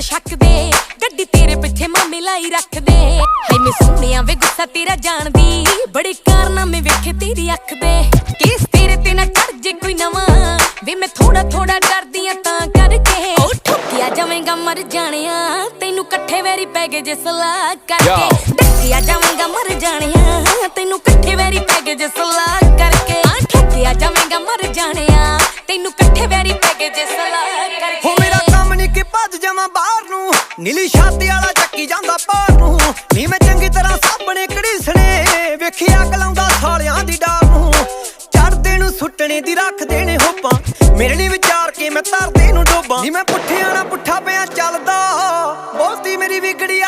ਨਾ ਸ਼ੱਕ ਦੇ। ਗੱਡੀ ਤੇਰੇ ਪਿੱਛੇ ਮਾਮੇ ਲਾਈ ਰੱਖਦੇ। ਹਾਏ ਮੈਂ ਸੁਣਿਆ ਵੇ ਗੁੱਸਾ ਤੇਰਾ ਜਾਣਦੀ। ਬੜੇ ਕਾਰਨਾਮੇ ਵੇਖੇ ਤੇਰੀ ਅੱਖ ਦੇ। ਕੇਸ ਤੇਰੇ ਤੇ ਨਾ ਕਰ ਜੇ ਕੋਈ ਨਵਾਂ। ਵੇ ਮੈਂ ਥੋੜਾ ਥੋੜਾ ਡਰਦੀ ਆ ਤਾਂ ਕਰਕੇ। ਉਹ ਠੋਕਿਆ ਜਾਵੇਂਗਾ ਮਰ ਜਾਣਿਆ। ਤੈਨੂੰ ਇਕੱਠੇ ਵੈਰੀ ਪੈ ਗਏ ਜੇ ਸਲਾਹ ਕਰਕੇ। ਡੱਕਿਆ ਜਾਵੇਂਗਾ ਮਰ ਜਾਣਿਆ। ਤੈਨੂੰ ਇਕੱਠੇ ਵੈਰੀ ਪੈ ਗਏ ਜੇ ਸਲਾਹ ਕਰਕੇ। ਆ ਠੋਕਿਆ ਜਾਵੇਂਗਾ ਮਰ ਜਾਣਿਆ। ਤੈਨੂੰ ਇਕੱਠੇ ਵੈਰੀ ਪੈ ਗਏ ਜੇ ਸਲਾਹ ਕਰਕੇ ਹੋ ਮੇਰਾ ਕੰਮ ਨਹੀਂ ਕਿ ਭੱਜ ਜਾਵਾਂ ਨੂੰ। ਨੀਲੀ ਛਾਤੀ ਵਾਲਾ ਚੱਕੀ ਜਾਂਦਾ ਪਾਰ ਨੂੰ। ਨੀ ਮੈਂ ਚੰਗੀ ਤਰ੍ਹਾਂ ਸਾਬਣੇ ਘੜੀਸਣੇ ਵੇਖਿਆ ਕਲਾਉਂਦਾ ਸਾਲਿਆਂ ਦੀ ਡਾਰ ਨੂੰ। ਚੜਦੇ ਨੂੰ ਸੁੱਟਣੇ ਦੀ ਰੱਖ ਦੇਣੇ ਹੋਪਾਂ। ਮੇਰੇ ਲਈ ਵਿਚਾਰ ਕੇ ਮੈਂ ਧਰਦੇ ਨੂੰ ਡੋਬਾਂ। ਨੀ ਮੈਂ ਪੁੱਠਿਆਂ ਨਾਲ ਪੁੱਠਾ ਪਿਆ ਚੱਲਦਾ। ਬਹੁਤੀ ਮੇਰੀ ਵਿਗੜੀ